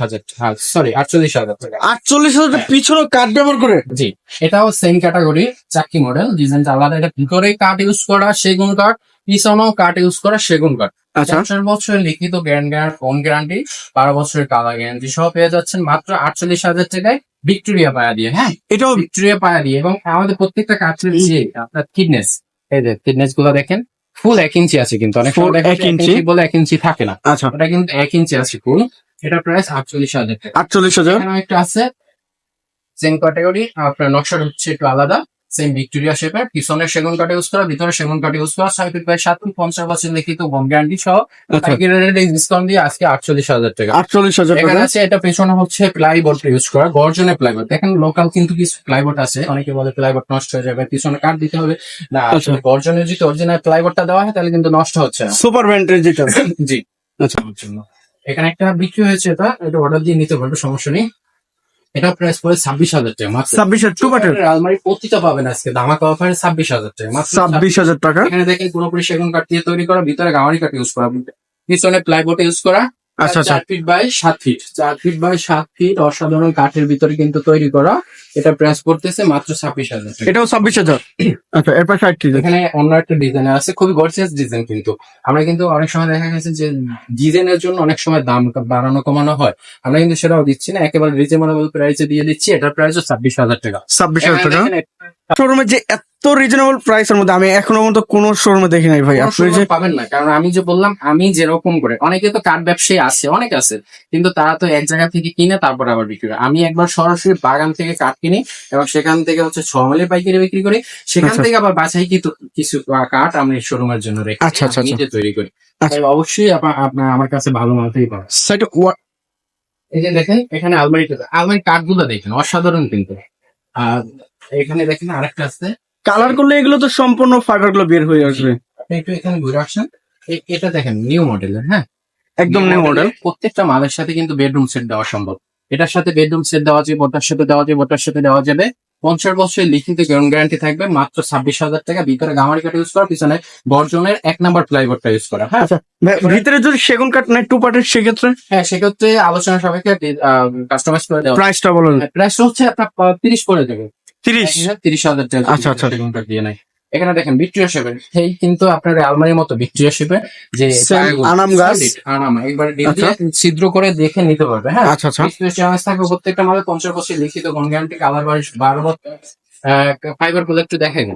হাজার সরি আটচল্লিশ হাজার টাকা। আটচল্লিশ হাজার টাকা পিছনে কাঠ ব্যবহার করে? জি এটাও সেম ক্যাটাগরি চাকি মডেল ডিজাইনটা আলাদা। এটা ভিতরে কাঠ ইউজ করা? সেগুন কাঠ পিছনেও কাঠ ইউজ করা সেগুন কাঠ। আচ্ছা। পঞ্চাশ বছরের লিখিত গ্যারান্ট গ্যারান্ট ফোন গ্যারান্টি বারো বছরের কালার গ্যারান্টি সহ পেয়ে যাচ্ছেন মাত্র আটচল্লিশ হাজার টাকায় ভিক্টোরিয়া পায়া দিয়ে হ্যাঁ? এটাও ভিক্টোরিয়া পায়া দিয়ে এবং আমাদের প্রত্যেকটা কাঠের যে আপনার থিকনেস এই যে থিকনেসগুলো দেখেন ফুল এক ইঞ্চি আছে কিন্তু। অনেক ফুল এক ইঞ্চি? ইঞ্চি বলে এক ইঞ্চি থাকে না। আচ্ছা। ওটা কিন্তু এক ইঞ্চি আছে ফুল এটা প্রাইস আটচল্লিশ হাজার আটচল্লিশ হাজার? একটা আছে। সেম ক্যাটাগরি আপনার নকশাটা হচ্ছে একটু আলাদা। সেম ভিক্টোরিয়া শেপের পিছনে সেগুন কাঠ ইউজ করা ভিতরে সেগুন কাঠ ইউজ করা ছয় ফিট বাই সাত ফিট পঞ্চাশ বছর লিখিত হোম গ্যারান্টি সহ আচ্ছা। ডিসকাউন্ট দিয়ে আজকে আটচল্লিশ হাজার টাকা। আটচল্লিশ হাজার টাকা। আছে এটা পেছনে হচ্ছে প্লাইবোর্ড ইউজ করা গর্জনের প্লাইবোর্ড দেখেন লোকাল কিন্তু কিছু প্লাইবোর্ড আছে অনেকে বলে প্লাইবোর্ড নষ্ট হয়ে যাবে পিছনে কাঠ দিতে হবে। না আচ্ছা। আসলে গর্জনের যদি অরিজিনাল প্লাইবোর্ডটা দেওয়া হয় তাহলে কিন্তু নষ্ট হচ্ছে না। সুপার যেটা <laughs> জি। আচ্ছা। এখানে একটা বিক্রি হয়েছে এটা এটা অর্ডার দিয়ে নিতে পারবে সমস্যা নেই। এটা প্রাইস পড়ে ছাব্বিশ হাজার টাকা মাত্র ছাব্বিশ হাজার টু বাটার আলমারি প্রতিটা পাবেন আজকে ধামাকা অফারে ছাব্বিশ হাজার টাকা মাত্র ছাব্বিশ হাজার টাকা। এখানে দেখেন পুরোপুরি সেগুন কাঠ দিয়ে তৈরি করা ভিতরে গামারি কাঠ ইউজ করা পিছনে প্লাইবোর্ড ইউজ করা আচ্ছা আচ্ছা। চার ফিট বাই সাত ফিট চার ফিট বাই সাত ফিট অসাধারণ কাঠের ভিতরে কিন্তু তৈরি করা। এটা প্রাইস পড়তেছে মাত্র ছাব্বিশ হাজার এটাও ছাব্বিশ হাজার। আচ্ছা এরপর ষাট এখানে অন্য একটা ডিজাইন আছে খুবই গর্জিয়াস ডিজাইন কিন্তু। আমরা কিন্তু অনেক সময় দেখা গেছে যে ডিজাইনের জন্য অনেক সময় দাম বাড়ানো কমানো হয়। আমরা কিন্তু সেটাও দিচ্ছি না একেবারে রিজনেবল প্রাইসে দিয়ে দিচ্ছি। এটার প্রাইসও ছাব্বিশ হাজার টাকা। ছাব্বিশ হাজার টাকা। দেখেন শোরুমে যে এত রিজনেবল প্রাইসের মধ্যে আমি এখনও পর্যন্ত কোনো শোরুমে দেখি নাই ভাই। আপনি যে পাবেন না। কারণ আমি যে বললাম আমি যেরকম করে অনেকে তো কাঠ ব্যবসায়ী আছে অনেক আছে। কিন্তু তারা তো এক জায়গা থেকে কিনে তারপর আবার বিক্রি করে। আমি একবার সরাসরি বাগান থেকে কাঠ কিনি এবং সেখান থেকে হচ্ছে ছমালি পাইকারি বিক্রি করি। সেখান আচ্ছা। থেকে আবার বাছাই কিছু কিছু কাঠ আমি শোরুমের জন্য রেখে আচ্ছা, আচ্ছা, আচ্ছা। নিজে তৈরি করি। আচ্ছা। অবশ্যই আপা- আপনার আমার কাছে ভালো মালটাই পাবেন। এই যে দেখেন এখানে আলমারিটা আলমারি কাঠগুলো দেখেন অসাধারণ কিন্তু। আর এখানে দেখেন আরেকটা আছে। কালার করলে এগুলো তো সম্পূর্ণ ফাইবারগুলো বের হয়ে আসবে। আপনি একটু এখানে ঘুরে আসেন। এটা দেখেন নিউ মডেলের হ্যাঁ? একদম নিউ মডেল প্রত্যেকটা মালের সাথে কিন্তু বেডরুম সেট দেওয়া সম্ভব। এটার সাথে বেডরুম সেট দেওয়া যাবে ওটার সাথে দেওয়া যাবে ওটার সাথে দেওয়া যাবে। পঞ্চাশ বছরের লিখিত গ্যারান্টি থাকবে মাত্র ছাব্বিশ হাজার টাকা। ভিতরে গামারি কাঠ ইউজ করা পিছনে বর্জনের এক নাম্বার প্লাইবোর্ডটা ইউজ করা হ্যাঁ? আচ্ছা ভিতরে যদি সেগুন কাঠ নাই টু পার্টের সেক্ষেত্রে? হ্যাঁ সেক্ষেত্রে আলোচনা সাপেক্ষে কাস্টমাইজ করে দেওয়া প্রাইসটা বলুন। প্রাইস হচ্ছে আপনার তিরিশ করে দেবে। তিরিশ। তিরিশ হাজার টাকা আচ্ছা, আচ্ছা। সেগুন কাঠ দিয়ে নাই। এখানে দেখেন ভিক্টোরিয়া শেপের সেই কিন্তু আপনার আলমারির মতো ভিক্টোরিয়া শেপে যে আনাম গাছ। solid, আনাম একবার আচ্ছা। ছিদ্র করে দেখে নিতে পারবে হ্যাঁ? আচ্ছা আচ্ছা। থাকবে প্রত্যেকটা মালে পঞ্চাশ বছর লিখিত কোন গ্যারান্টি কালার বারিশ বারো বছর ফাইবারগুলো একটু দেখেন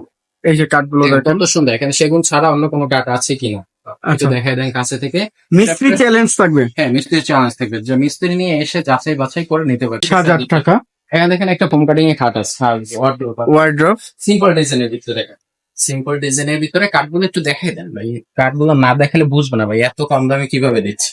এই যে দেখেন কত সুন্দর। এখানে সেগুন ছাড়া অন্য কোনো কাঠ আছে কিনা? একটু আচ্ছা দেখাই দেন কাছে থেকে। মিস্ত্রি চ্যালেঞ্জ থাকবে। হ্যাঁ মিস্ত্রি চার্জ থাকবে। যে মিস্ত্রি নিয়ে এসে যাচাই বাছাই করে নিতে পারবে। হাজার টাকা। এখানে দেখেন একটা পোম কাটিং এর খাট আছে ওয়ার্ড্রপ সিম্পল ডিজাইনের ভিতরে সিম্পল ডিজাইনের ভিতরে কাঠগুলো একটু দেখাই দেন ভাই। কাঠগুলো না দেখালে বুঝবে না ভাই এত কম দামে কীভাবে দিচ্ছে?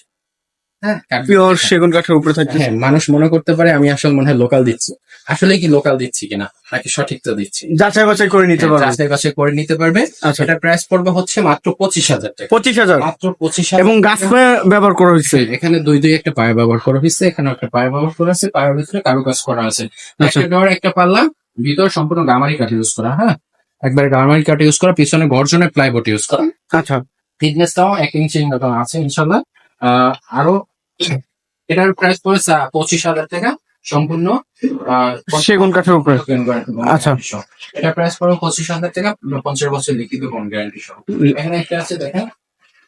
পিওর সেগুন কাঠের উপরে থাকবে হ্যাঁ মানুষ মনে করতে পারে আমি আসলে মনে হয় লোকাল দিচ্ছি। আসলে কি লোকাল দিচ্ছি কিনা নাকি সঠিকটা দিচ্ছি? যাচাই বাছাই করে নিতে পারবে। যাচাই বাছাই করে নিতে পারবে। আচ্ছা। এটা প্রাইস পড়বে হচ্ছে মাত্র পঁচিশ হাজার টাকা। পঁচিশ হাজার। মাত্র পঁচিশ হাজার এবং গাছ পায়ে ব্যবহার করা হয়েছে। এখানে দুই দুই একটা পায়ে ব্যবহার করা হয়েছে এখানে একটা পায়ে ব্যবহার করা আছে পায়ের ভিতরে কারও কাজ করা আছে। আচ্ছা। একটা ডোর একটা পাল্লা ভিতর সম্পূর্ণ গামারি কাঠ ইউজ করা হ্যাঁ? একবারে গামারি কাঠ ইউজ করা পিছনে গর্জনের প্লাইবোর্ড ইউজ করা। আচ্ছা। থিকনেসটাও এক ইঞ্চি আছে ইনশাল্লাহ আরও এটার প্রাইস পড়ে চা- পঁচিশ হাজার টাকা সম্পূর্ণ সেগুন কাঠের উপরে। আচ্ছা। এটা প্রাইস পড়বে পঁচিশ হাজার টাকা পঞ্চাশ বছর লিখিত কোন গ্যারান্টি সহ। এখানে একটা আছে দেখেন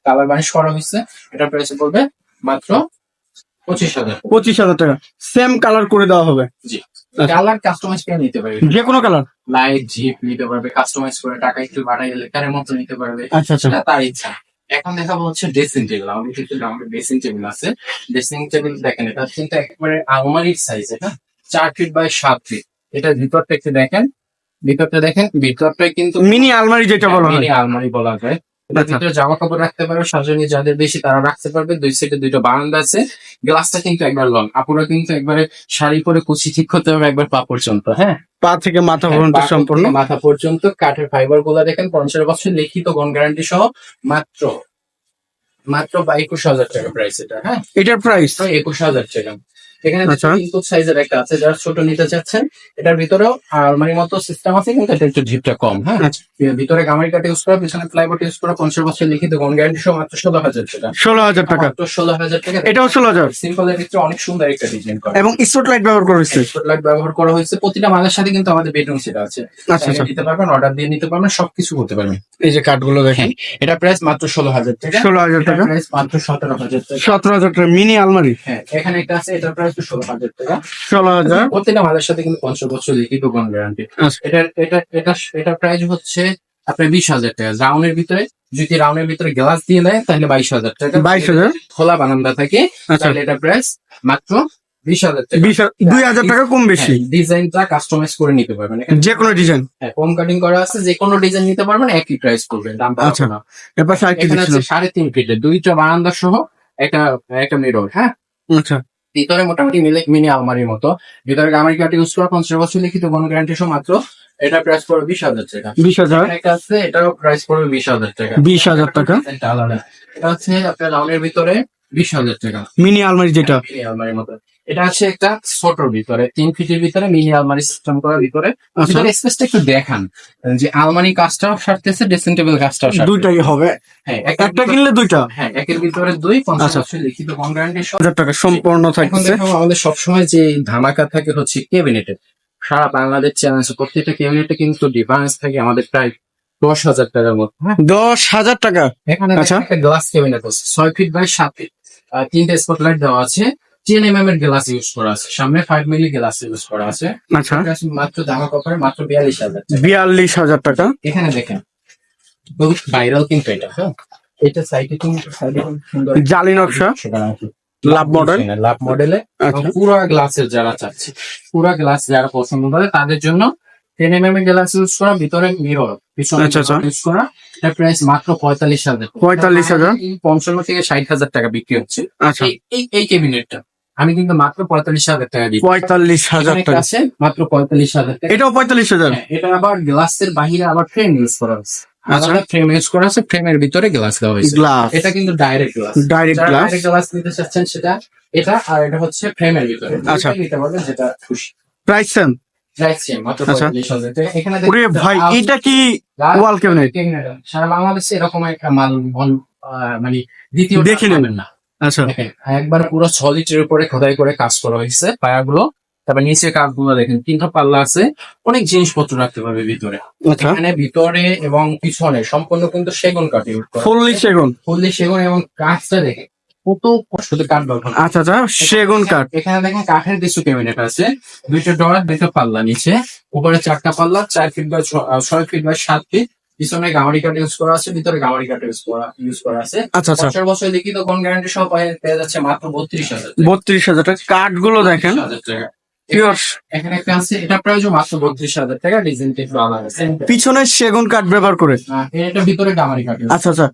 কালার বানিশ করা হয়েছে। এটা প্রাইস পড়বে মাত্র পঁচিশ হাজার। পঁচিশ হাজার টাকা। সেম কালার করে দেওয়া হবে। জি। আচ্ছা। কালার কাস্টমাইজ করে নিতে পারবে। যে কোনো কালার লাইট জিপ নিতে পারবে কাস্টমাইজ করে টাকা একটু বাড়াই লেখারের মতো নিতে পারবে। আচ্ছা আচ্ছা। তার ইচ্ছা। এখন দেখাবো হচ্ছে ড্রেসিং টেবিল আমাদের কিন্তু আমাদের ড্রেসিং টেবিল আছে। ড্রেসিং টেবিল দেখেন এটা কিন্তু একেবারে আলমারির সাইজ এটা চার ফিট বাই সাত ফিট এটা ভিতরটা একটু দেখেন ভিতরটা দেখেন ভিতরটা কিন্তু মিনি আলমারি যেটা বলা হয়। মিনি আলমারি বলা যায়। আচ্ছা। ভিতরে জামা কাপড় রাখতে পারবে সাজানি যাদের বেশি তারা রাখতে পারবে। দুই সাইডে দুইটা বারান্দা আছে। গ্লাসটা কিন্তু একবার লং আপুরা কিন্তু একবারে শাড়ি পরে কুচি ঠিক করতে হবে একবার পা পর্যন্ত হ্যাঁ? পা থেকে মাথা হ্যাঁ, পর্যন্ত সম্পূর্ণ। মাথা পর্যন্ত কাঠের ফাইবারগুলা দেখেন পঞ্চাশ বছর লিখিত গন গ্যারান্টি সহ মাত্র মাত্র বা একুশ হাজার টাকা প্রাইস এটা হ্যাঁ? এটার প্রাইস একুশ হাজার টাকা। এখানে আচ্ছা। ইনপুট সাইজের একটা আছে যারা ছোট নিতে চাচ্ছেন এটার ভিতরেও আলমারির মতো সিস্টেম আছে কিন্তু এটা একটু ঝিপটা কম হ্যাঁ? আচ্ছা। ভিতরে গামারি কাঠ ইউজ করা পিছনে প্লাইবোর্ড ইউজ করা পঞ্চাশ বছর লিখিত গন গ্যারান্টি সহ মাত্র ষোলো হাজার টাকা। ষোলো হাজার টাকা। মাত্র ষোলো হাজার টাকা। এটাও ষোলো হাজার। সিম্পল এর ভিতরে অনেক সুন্দর একটা ডিজাইন করা। এবং স্পট লাইট ব্যবহার করেছে লাইট ব্যবহার করা হয়েছে। প্রতিটা মালের সাথে কিন্তু আমাদের বেডরুম সেট আছে। আচ্ছা আচ্ছা। নিতে পারবেন অর্ডার দিয়ে নিতে পারবেন সবকিছু করতে পারবেন। এই যে কাঠগুলো দেখেন। এটা প্রাইস মাত্র ষোলো হাজার টাকা। ষোলো হাজার টাকা। প্রাইস মাত্র সতেরো হাজার টাকা। সতেরো হাজার টাকা মিনি আলমারি। হ্যাঁ এখানে একটা আছে এটার প্রাইস ষোলো হাজার টাকা। ষোলো হাজার? মালের সাথে কিন্তু পঞ্চাশ বছর লিখিত কোন গ্যারান্টি আচ্ছা। এটার এটা এটা প্রাইস হচ্ছে আপনার বিশ হাজার টাকা। রাউন্ডের ভিতরে যদি রাউন্ডের ভিতরে গ্লাস দিয়ে দেয় তাহলে বাইশ হাজার টাকা। বাইশ হাজার? খোলা বারান্দা থাকে আচ্ছা। তাহলে এটা প্রাইস মাত্র বিশ হাজার টাকা। দুই হাজার টাকা কম বেশি। ডিজাইনটা কাস্টমাইজ করে নিতে পারবেন। এখানে যে কোনো ডিজাইন হ্যাঁ, কাটিং করা আছে যে কোনো ডিজাইন নিতে পারবেন একই প্রাইস করবে দাম আচ্ছা। এবার সাড়ে তিন ফিটের দুইটা বারান্দা সহ একটা একটা মিরর হ্যাঁ? আচ্ছা। ভিতরে মোটামুটি মিলে মিনি আলমারির মতো। ভিতরে গামারি কাটি ইউজ করা পঞ্চাশ বছর লিখিত কোনো গ্যারান্টি সহ মাত্র। এটা প্রাইস পড়বে বিশ হাজার টাকা। বিশ হাজার? একটা আছে এটাও প্রাইস পড়বে বিশ হাজার টাকা। বিশ হাজার টাকা? এটা আলাদা। এটা হচ্ছে আপনার রাউন্ডের ভিতরে বিশ হাজার টাকা। মিনি আলমারি যেটা। মিনি আলমারির মতো। এটা হচ্ছে একটা ছোটর ভিতরে তিন ফিটের ভিতরে মিনি আলমারি সিস্টেম করার ভিতরে। আচ্ছা। ভিতরে স্পেসটা একটু দেখান যে আলমারি কাজটাও সারতেছে ড্রেসিং টেবিল কাজটাও সারতেছে। দুইটাই হবে? হ্যাঁ একটা কিনলে দুইটা? হ্যাঁ একের ভিতরে দুই পঞ্চাশ আচ্ছা। লিখিত হাজার টাকা সম্পূর্ণ থাকছে। আমাদের সবসময় যে ধামাকা থাকে হচ্ছে ক্যাবিনেটে সারা বাংলাদেশ চ্যালেঞ্জ প্রত্যেকটা ক্যাবিনেটে কিন্তু ডিফারেন্স থাকে আমাদের প্রায় দশ হাজার টাকার মতো হ্যাঁ। দশ হাজার টাকা? এখানে আচ্ছা। একটা গ্লাস ক্যাবিনেট আছে ছয় ফিট বাই সাত ফিট আর তিনটে স্পটলাইট দেওয়া আছে। টেন এম এর গ্লাস ইউজ করা আছে। সামনে ফাইভ মিলি গ্লাস ইউজ করা আছে। আচ্ছা। মাত্র দামা কপারে মাত্র বিয়াল্লিশ হাজার বিয়াল্লিশ হাজার টাকা? এখানে দেখেন বহুত ভাইরাল কিন্তু এটা হ্যাঁ? এটা সাইডে কিন্তু সাইডে সুন্দর জালি নকশা? লাভ মডেল লাভ মডেলে আচ্ছা। পুরো গ্লাসের যারা চাচ্ছে পুরো গ্লাস যারা পছন্দ করে তাদের জন্য ten M M glass use করা ভিতরে মিরর পিছনে আচ্ছা, আচ্ছা। ইউজ করা এটার প্রাইস মাত্র পঁয়তাল্লিশ হাজার। পঁয়তাল্লিশ হাজার? পঞ্চান্ন থেকে ষাট হাজার টাকা বিক্রি হচ্ছে। আচ্ছা। এই- এই এই ক্যাবিনেটটা আমি কিন্তু মাত্র পঁয়তাল্লিশ হাজার টাকা দিই পঁয়তাল্লিশ হাজার টাকা। আছে মাত্র পঁয়তাল্লিশ হাজার টাকা। এটাও পঁয়তাল্লিশ হাজার? হ্যাঁ, এটা আবার গ্লাসের বাহিরে আবার ফ্রেম ইউজ করা আছে আচ্ছা। আলাদা ফ্রেম ইউজ করা আছে ফ্রেমের ভিতরে গ্লাস দেওয়া হয়েছে। গ্লাস এটা কিন্তু direct glass direct glass direct glass নিতে চাচ্ছেন সেটা এটা আর এটা হচ্ছে ফ্রেমের ভিতরে। আচ্ছা। নিতে পারবেন যেটা খুশি। প্রাইস সেম আচ্ছা। এটা কি ওয়াল ক্যাবিনেট সারা বাংলাদেশে এরকম একটা মাল মানে দ্বিতীয় দেখে নেবেন। না। আচ্ছা। দেখেন একবার পুরো সলিটের উপরে খোদাই করে কাজ করা হয়েছে পায়াগুলো। তারপর নিচে কাঠগুলো দেখেন তিনটা পাল্লা আছে অনেক জিনিসপত্র রাখতে পারবে ভিতরে। আচ্ছা। এখানে ভিতরে এবং পিছনে সম্পূর্ণ কিন্তু সেগুন কাঠ ফুললি সেগুন? ফুললি সেগুন এবং কাঠটা দেখে কত কষ্ট কাঠ ব্যবহার আচ্ছা আচ্ছা সেগুন কাঠ। এখানে দেখেন কাঠের কিছু ক্যাবিনেট আছে। দুইটা ডোর দুইটা পাল্লা নিচে। উপরে চারটা পাল্লা চার ফিট বাই ছ- ছয় ফিট বাই সাত ফিট পিছনে গামারি কাঠ ইউজ করা আছে ভিতরে গামারি কাঠ ইউজ করা ইউজ করা আছে। আচ্ছা আচ্ছা। বছর বছর লিখিত কোন গ্যারান্টি সহ পেয়ে যাচ্ছে মাত্র বত্রিশ হাজার বত্রিশ হাজার টাকা। কাঠগুলো দেখেন। হাজার এখানে একটা আছে এটা প্রায় মাত্র বত্রিশ হাজার টাকা একটু আলাদা আছে। পিছনে সেগুন কাঠ ব্যবহার করে। এটা ভিতরে গামারি কাঠ আচ্ছা আচ্ছা।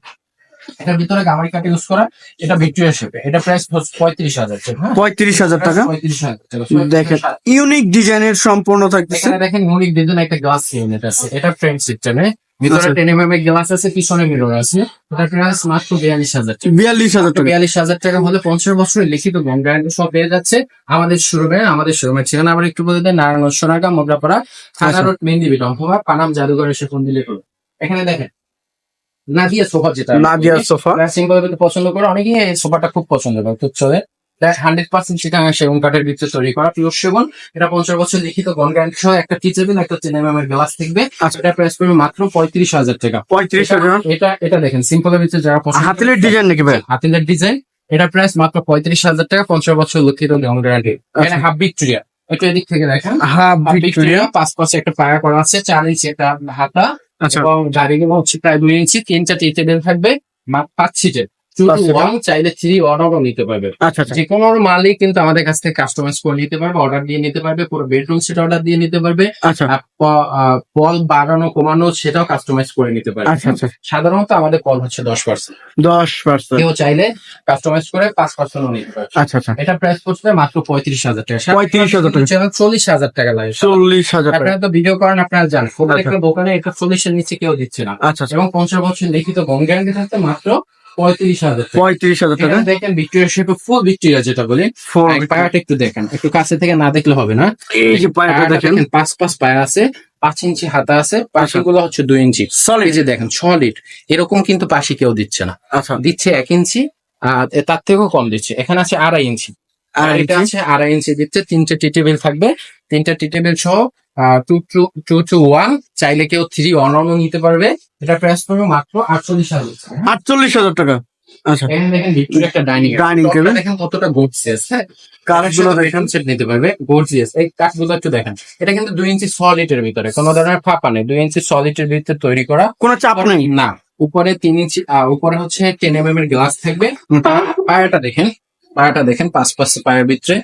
এটার ভিতরে গামারি কাঠ ইউজ করা এটা ভিক্টোরিয়া শেপে এটা প্রাইস পঁয়ত্রিশ হাজার হ্যাঁ? পঁয়ত্রিশ হাজার টাকা। পঁয়ত্রিশ হাজার টাকা দেখেন ইউনিক ডিজাইনের সম্পূর্ণ থাকতেছে। দেখেন ইউনিক ডিজাইন একটা গ্লাস ইউনিট আছে। এটা ফ্রেম সিস্টেমে ভিতরে। টেন এম এম গ্লাস আছে পিছনে মিরর আছে এটা প্রাইস মাত্র বিয়াল্লিশ হাজার টাকা বিয়াল্লিশ হাজার টাকা বিয়াল্লিশ হাজার টাকা হলে পঞ্চাশ বছরের লিখিত গম গ্যারান্টি সব পেয়ে যাচ্ছে আমাদের শোরুমে আমাদের শোরুমের ঠিকানা আবার একটু বলে দেয় নারায়ণ সোনাগা মোগরাপাড়া থানা। রোড মেহেন্দি অথবা পানাম জাদুঘর এসে ফোন দিলে করুন এখানে দেখেন নাদিয়া সোফা যেটা নাদিয়া সোফা সিম্পল পছন্দ করে অনেকেই এই সোফাটা খুব পছন্দ করে খুব চলে হান্ড্রেড পার্সেন্ট সেটা সেগুন কাঠের ভিতরে তৈরি করা পিওর সেগুন। এটা পঞ্চাশ বছর লিখিত গন গ্যারান্টি সহ একটা টি টেবিল একটা টেন এম এর গ্লাস থাকবে। আচ্ছা। এটা প্রাইস করবে মাত্র পঁয়ত্রিশ হাজার টাকা। পঁয়ত্রিশ হাজার? এটা এটা দেখেন সিম্পলের ভিতরে যারা হাতিলের ডিজাইন নাকি ভাই? হাতিলের ডিজাইন এটা প্রাইস মাত্র পঁয়ত্রিশ হাজার টাকা পঞ্চাশ বছর লক্ষিত গন গ্যারান্টি এখানে হাফ ভিক্টোরিয়া একটু এদিক থেকে দেখেন। হাফ ভিক্টোরিয়া পাঁচ পাশে একটা পায়া করা আছে চার ইঞ্চি একটা হাতা। আচ্ছা। এবং গাড়িগুলো হচ্ছে প্রায় দুই ইঞ্চি তিনটা টি টেবিল থাকবে পাঁচ সিটের এটা? ওয়ান চাইলে থ্রি অর্ডারও নিতে পারবে। আচ্ছা আচ্ছা। যে কোনো মালই কিন্তু আমাদের কাছ থেকে কাস্টমাইজ করে নিতে পারবে অর্ডার দিয়ে নিতে পারবে পুরো বেডরুম সেট অর্ডার দিয়ে নিতে পারবে আচ্ছা। পল বাড়ানো কমানো সেটাও কাস্টমাইজ করে নিতে পারবে। আচ্ছা সাধারণত আমাদের পল হচ্ছে দশ পার্সেন্ট দশ পার্সেন্ট কেউ চাইলে কাস্টমাইজ করে পাঁচ পার্সেন্টও নিতে পারবে। আচ্ছা আচ্ছা। এটা প্রাইস পড়ছে মাত্র পঁয়ত্রিশ হাজার টাকা। পঁয়ত্রিশ হাজার টাকা। চল্লিশ হাজার টাকা লাগে। চল্লিশ হাজার আপনারা তো ভিডিও করেন আপনারা জানেন। আচ্ছা। প্রত্যেকটা দোকানে এটা চল্লিশের নিচে কেউ দিচ্ছে না। আচ্ছা এবং পঞ্চাশ বছর লিখিত বন থাকতে মাত্র পঁয়ত্রিশ হাজার টাকা। পঁয়ত্রিশ হাজার টাকা? দেখেন ভিক্টোরিয়া শেপে ফুল ভিক্টোরিয়া যেটা বলি পায়াটা একটু দেখেন একটু কাছে থেকে না দেখলে হবে না। এই যে পায়াটা দেখেন। পাঁচ পাঁচ পায়া আছে পাঁচ ইঞ্চি হাতা আছে পাশিগুলো হচ্ছে দুই ইঞ্চি। এই যে দেখেন সলিড এরকম কিন্তু পাশি কেউ দিচ্ছে না। আচ্ছা। দিচ্ছে এক ইঞ্চি আর তার থেকেও কম দিচ্ছে। এখানে আছে আড়াই ইঞ্চি। আর এটা আছে আড়াই ইঞ্চি দিচ্ছে তিনটে টি টেবিল থাকবে। তিনটা টি টেবিল সহ two two two two one চাইলে কেউ থ্রি ওয়ানও নিতে পারবে। এটা প্রাইস পড়বে মাত্র আটচল্লিশ হাজার আটচল্লিশ হাজার টাকা। আচ্ছা। এখানে দেখেন একটা ডাইনিং? দেখেন কতটা গোটসিয়াস হ্যাঁ? কাঠগুলো দেখেন। বেডরুম সেট নিতে পারবে। গোর্জিয়াস এই কাঠগুলো একটু দেখেন। এটা কিন্তু দুই ইঞ্চি সলিড এর ভিতরে। কোনো ধরনের ফাঁপা নেই। দুই ইঞ্চি সলিড এর ভিতরে তৈরি করা। কোনো চাপ নেই। না। উপরে তিন ইঞ্চি উপরে হচ্ছে টেন এম এম এর গ্লাস থাকবে। পায়াটা দেখেন। পায়াটা দেখেন পাঁচ পাঁচ পায়ের ভিতরে।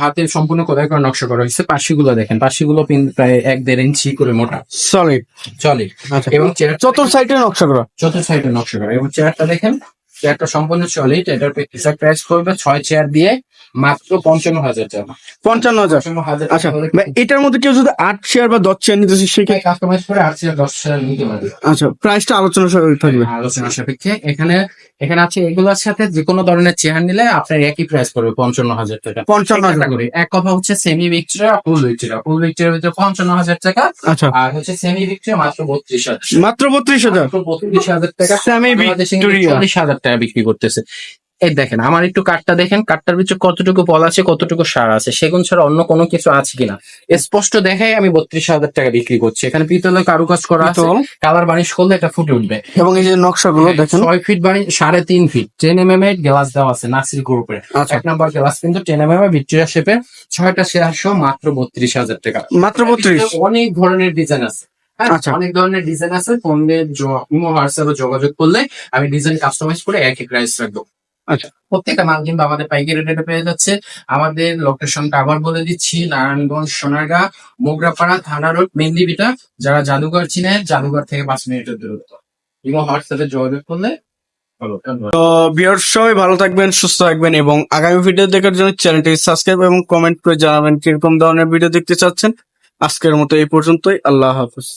হাতে সম্পূর্ণ কোথায় করে নকশা করা হয়েছে। পাশিগুলো দেখেন পাশিগুলো প্রায় এক দেড় ইঞ্চি করে মোটা। সলিড চলে আচ্ছা। এবং চেয়ার চতুর্থ সাইডে নকশা করা। চতুর্থ সাইডে নকশা করা। এবং চেয়ারটা দেখেন চেয়ারটা সম্পূর্ণ সলিড এটার পিসার প্রাইস করবে ছয় চেয়ার দিয়ে মাত্র পঞ্চান্ন হাজার টাকা। পঞ্চান্ন হাজার। হাজার আচ্ছা এটার মধ্যে কেউ যদি আট শেয়ার বা দশ শেয়ার নিতে সেক্ষেত্রে কাস্টমাইজ করে আট চেয়ার দশ চেয়ার নিতে পারবে। আচ্ছা প্রাইসটা আলোচনা সাপেক্ষে। থাকবে আলোচনা সাপেক্ষে। এখানে এখানে আছে এগুলোর সাথে যে কোনো ধরনের চেয়ার নিলে আপনার একই প্রাইস পড়বে পঞ্চান্ন হাজার টাকা। পঞ্চান্ন হাজার ক্যাটাগরি এক কথা হচ্ছে semi Victoria full Victoria full ভিক্টোরিয়ার ভিতরে পঞ্চান্ন হাজার টাকা আচ্ছা। আর হচ্ছে সেমি ভিক্টোরিয়া মাত্র বত্রিশ হাজার মাত্র বত্রিশ হাজার? বত্রিশ হাজার টাকা সেমি বাংলাদেশে চল্লিশ হাজার টাকা বিক্রি করতেছে। এই দেখেন আমার একটু কাঠটা দেখেন কাঠটার ভিতরে কতটুকু বল আছে কতটুকু সার আছে সেগুন ছাড়া অন্য কোনো কিছু আছে কিনা। স্পষ্ট দেখাই আমি বত্রিশ হাজার টাকা বিক্রি করছি। এখানে পিতলের কারুকাজ করা আছে কালার বানিশ করলে এটা ফুটে উঠবে। এবং এই যে নকশাগুলো দেখেন। ছয় ফিট বানি সাড়ে তিন ফিট টেন এম এম এর গ্লাস দেওয়া আছে নাসির গ্রুপের আচ্ছা। এক নম্বর গ্লাস কিন্তু টেন এম এম এর ভিক্টোরিয়া শেপে ছয়টা শেয়ার সহ মাত্র বত্রিশ হাজার টাকা। মাত্র বত্রিশ? অনেক ধরনের ডিজাইন আছে। হ্যাঁ, আচ্ছা। অনেক ধরনের ডিজাইন আছে ফোন ইমো হোয়াটসঅ্যাপে যোগাযোগ করলে আমি ডিজাইন কাস্টমাইজ করে এক এক প্রাইস রাখব। আচ্ছা। প্রত্যেকটা মাল কিন্তু আমাদের পাইকারি রেটে পেয়ে যাচ্ছে। আমাদের লোকেশনটা আবার বলে দিচ্ছি নারায়ণগঞ্জ সোনারগাঁ মোগরাপাড়া থানা রোড মেন্দিবিটা যারা জাদুঘর চিনে জাদুঘর থেকে পাঁচ মিনিটের দূরত্ব। ইমো হোয়াটসঅ্যাপে যোগাযোগ করলে তো বিয়ার সবাই ভালো থাকবেন সুস্থ থাকবেন এবং আগামী ভিডিও দেখার জন্য চ্যানেলটি সাবস্ক্রাইব এবং কমেন্ট করে জানাবেন কীরকম ধরনের ভিডিও দেখতে চাচ্ছেন। আজকের মতো এই পর্যন্তই আল্লাহ হাফিজ।